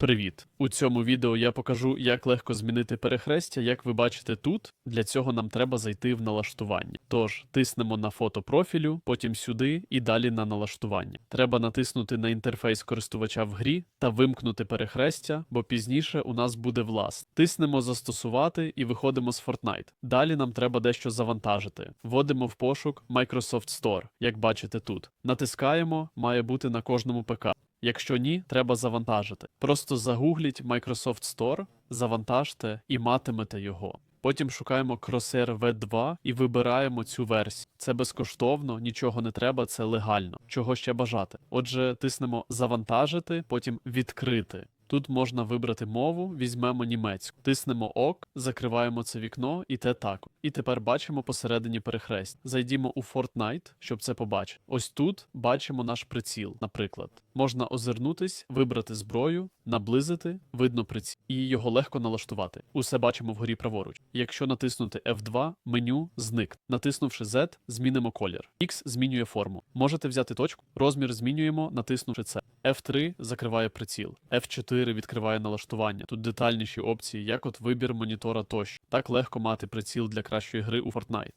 Привіт! У цьому відео я покажу, як легко змінити перехрестя. Як ви бачите тут, для цього нам треба зайти в налаштування. Тож тиснемо на фото профілю, потім сюди і далі на налаштування. Треба натиснути на інтерфейс користувача в грі та вимкнути перехрестя, бо пізніше у нас буде влас. Тиснемо застосувати і виходимо з Fortnite. Далі нам треба дещо завантажити. Вводимо в пошук Microsoft Store, як бачите тут. Натискаємо, має бути на кожному ПК. Якщо ні, треба завантажити. Просто загугліть Microsoft Store, завантажте і матимете його. Потім шукаємо Crosshair V2 і вибираємо цю версію. Це безкоштовно, нічого не треба, це легально. Чого ще бажати? Отже, тиснемо завантажити, потім відкрити. Тут можна вибрати мову, візьмемо німецьку, тиснемо ок, закриваємо це вікно і те так. І тепер бачимо посередині перехресть. Зайдімо у Fortnite, щоб це побачити. Ось тут бачимо наш приціл, наприклад. Можна озирнутись, вибрати зброю, наблизити, видно приціл, і його легко налаштувати. Усе бачимо вгорі праворуч. Якщо натиснути F2, меню зник. Натиснувши Z, змінимо колір. X змінює форму. Можете взяти точку, розмір змінюємо, натиснувши це. F3 закриває приціл, F4 відкриває налаштування. Тут детальніші опції, як от вибір монітора тощо. Так легко мати приціл для кращої гри у Fortnite.